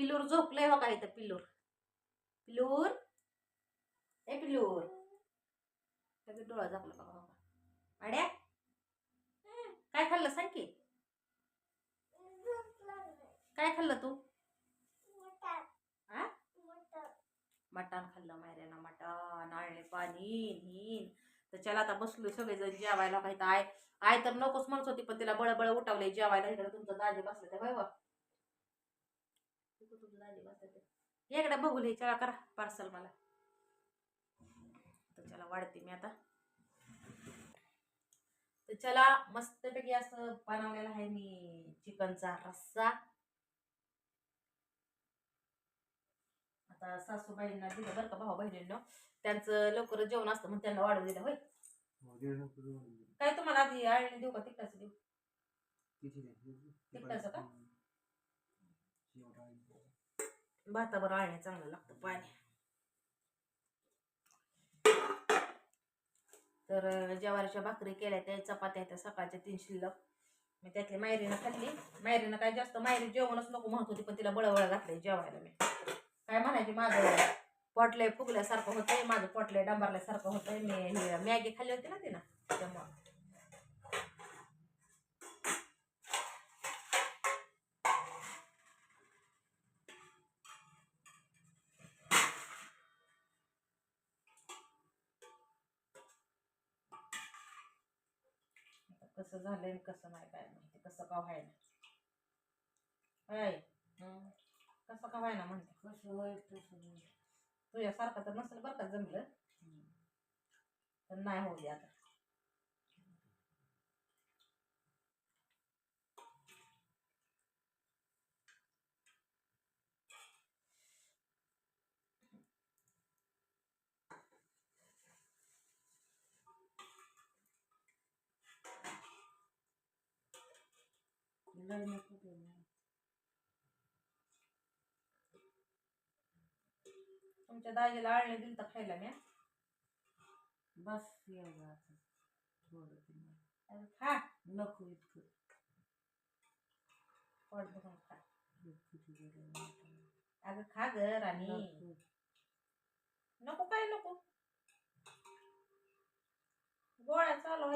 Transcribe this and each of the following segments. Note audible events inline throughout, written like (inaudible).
पिलूर झोपलंय हो का इथं पिलूर. पिलूर? ए पिलूर. सगळं डोळा झाकला बघा हो का आड्या? काय खाल्लं सांग की. काय खाल्लं तू? आ? मटण खाल्लं मायऱ्यानं मटण आळणे पाणी नीन. तर चला आता बसलो सगळेजण जेवायला काही तर आय आय तर नकोच म्हणत होती पण तिला बळबळ उठावले जेवायला. इकडे तुमचं दाजी बसलं त्या बाबा तुमचं दाजी बसलं ते. इकडे बघू लई चला करा पार्सल मला. तर चला वाढते मी आता. तर चला मस्तपैकी असं बनवलेलं आहे मी चिकनचा रस्सा. आता सासूबाईंना दिलं बरं का भाऊ बहिणींना. त्यांचं लवकर जेवण असतं म्हणून त्यांना वाढवून दिलं होय. काय तुम्हाला आधी आळणी देऊ का तिकटाचं देऊ? तिखटाचं का? भातावर आळणी चांगलं लागतं पाणी. तर ज्वारीच्या भाकरी केल्या त्या चपात्या त्या सकाळच्या तीन शिल्लक. मी त्यातली मायरीनं खाल्ली. मायरीनं काय जास्त मायरी जेवणच नको म्हणत होती पण तिला बळबळ घातलंय जेवायला मी. काय म्हणायची माझं? पोटलंय फुगल्यासारखं होतंय माझं पोटलंय डांबरल्यासारखं होतंय. मी मॅगी खाल्ली होती ना तिनं त्यामुळं. कसं झालंय कसं नाही काय माहिती कसं का व्हायला हं. कसं का व्हायना म्हणते. कसं तुझ्यासारखं तर नसेल बरं का जमलं. तर नाही होऊ दे आता. तुमच्या दाजीला आळणी दिली तर खायला मी बस आता. थोडं खा. नको इतकं. पोट भरून खा. अगं खा ग राणी. नको काय नको.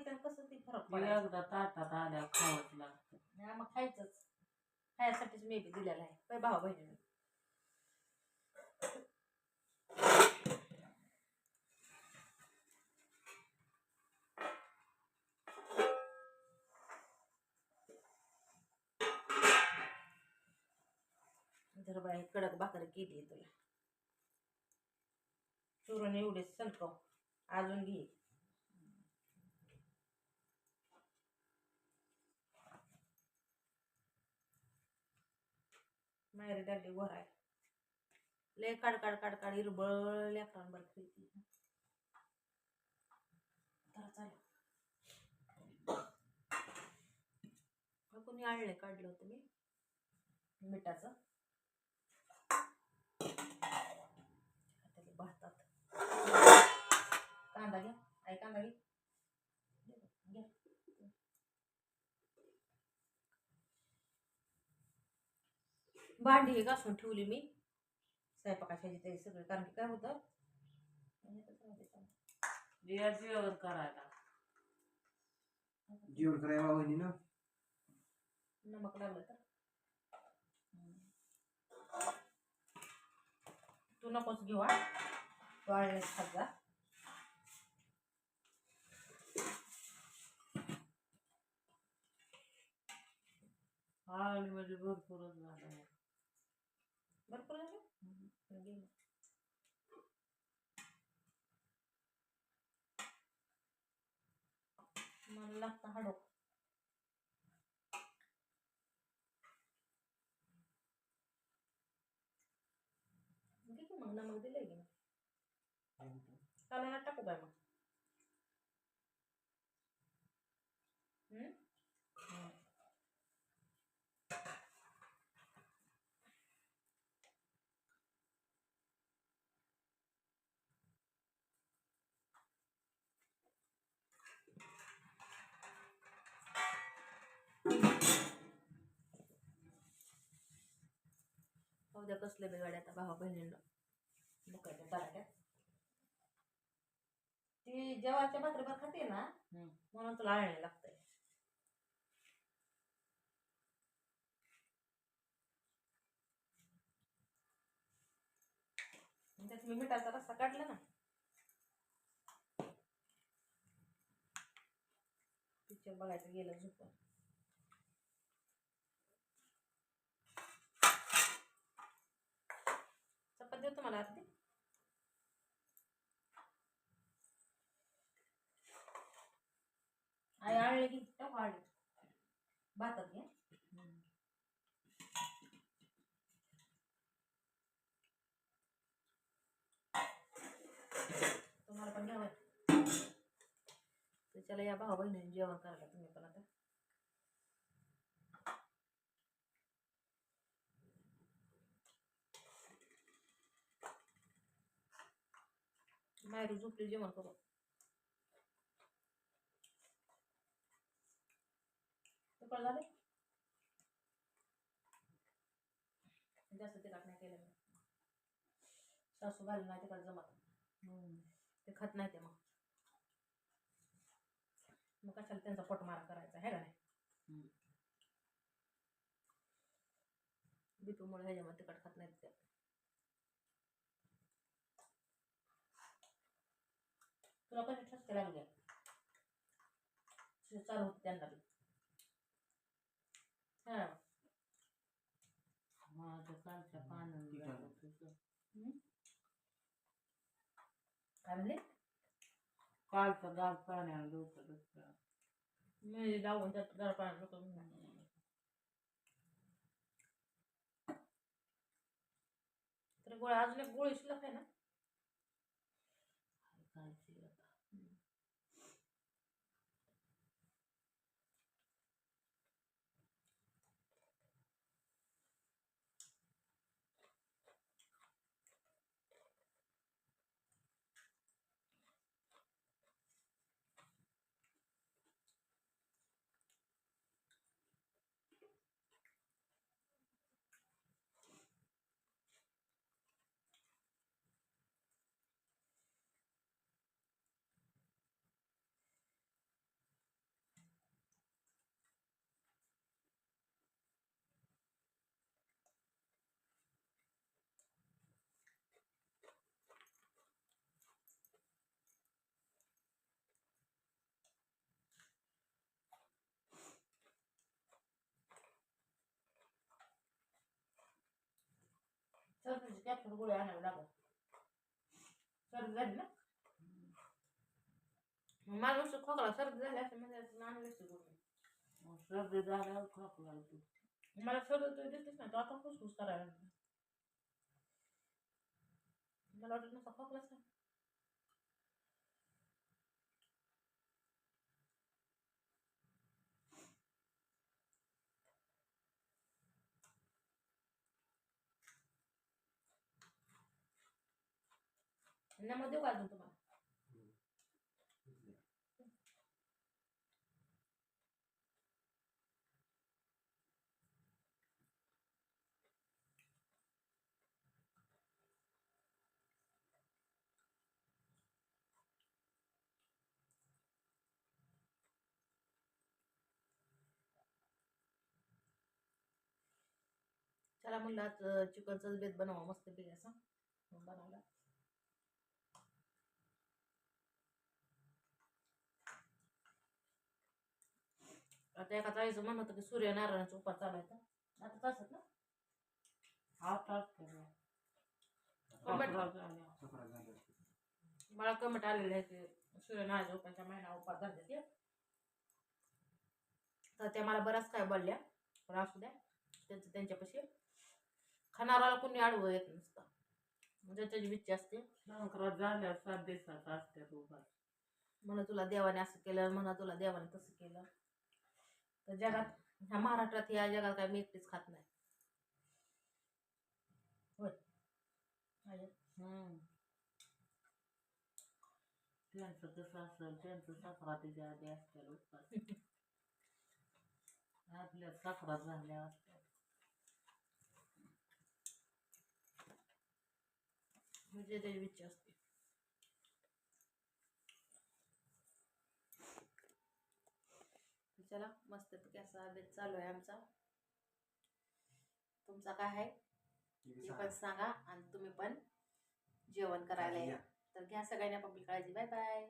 आहे तर कसं ती फरक ते पडायचा. एकदा ताटात आल्या खावंच लागतं. हा, मग खायचंच. खायसाठीच मी बी दिलेला आहे. काय भाऊ बहिणीने. जर बाई कडक भाकर केली तुला. चुरून एवढे सलकव अजून घे. माहेरी दांडी वर आहे. लय काढ काड काढ काड हिरबळ लेकरांबर खेळती तर चालेल कोणी आणले काढलं होतं मी. मिठाचं. आता ते भातात. कांदा घ्या आई कांदा घे घ्या भांडी हे घासून ठेवली मी. स्वयंपाकाच्या तयारी सगळं कारण की काय होतं? या जेवण करायला. जेवण करायला वहिनी ना नमक लागलं तर. तू नकोच घेऊ हा. तू आळणीच खात जा. म्हणजे भरपूरच झालं. भरपूर झालं घे मग. मला लागतं हाडो घे की मग नमक दिलंय की कालवणात टाकू काय मग खाऊ द्या कसलं बिघाड्या आता भावा बहिणींना? मुकायच्या तराट्यात ती जेवाच्या भाकरीभर खाते ना. म्हणून तुला आळणे लागतंय. त्यात मी मिठाचा रस्सा काढला ना. पिक्चर बघायचं गेलं झोपून. देऊ तुम्हाला अर्धी आई आळले की टाकू आळले भातात घे. तुम्हाला पण घ्यावं. त्याच्याला या भाऊ बहिणीने जेवण करायला तुम्ही पण आता. मायरू झोपली जेवण करू तुकडं झाले. जास्त तिखट नाही केलं मी. सासू घालून नाही तिकडे जमत. ते खात नाही ते मग. मग कशाला त्यांचा पोटमारा करायचा आहे का नाही. बिटूमुळे ह्याच्यामध्ये तिखट खात नाहीत ते. तुला कधी ठसके लागले ते चालू होते त्यांना बी. हा. कालच्या कालचं डोकं. मी लावून त्यात तर गोळ्या अजून एक गोळी शिल्लक आहे ना खायची आता. सर्दीची कॅप्सूल गोळी आणावी लागत सर्दी झाली ना मग मला नुसतं खोकला सर्दी झाली असं म्हणजे आणली असते गोळी मग सर्दी झाल्यावर खोकला येतो. मला सर्दी तर दिसतेच नाही तो आता फुसफुस यांना लागला. मला देऊ का तुम्हाला चला म्हणलं आज चिकनचाच बेत बनवा मस्त पैकी असं बनवला आता एका ताईचं म्हणणं होतं की सूर्यनारायणाचा उपास चालायचा आता तसंच ना. असतो. सफरा झाला. मला कमेंट आलेले आहे की सूर्यनारायणाच्या उपासच्या महिना उपास झाले ते. तर त्या मला बऱ्याच काय बोलल्या पण असू द्या त्यांचं त्यांच्यापाशी खाणाराला कोणी आडवं येत नसतं. म्हणजे त्याची इच्छा असते. झाल्यावर सात दिवसात असतात उपास म्हणून तुला देवाने असं केलं म्हणा तुला देवाने तसं केलं. तर जगात ह्या महाराष्ट्रात या जगात काय मी एकटीच खात नाही. होय. त्यांचं कसं असेल त्यांचं संक्रांतीच्या आधी (laughs) आपल्या झाल्या असतात जे त्याची इच्छा असते चला मस्त असा बेत चालू आहे आमचा. तुमचा काय आहे? ते पण सांगा आणि तुम्ही पण जेवण करायला या. तर घ्या सगळ्यांनी आपली काळजी. Bye bye.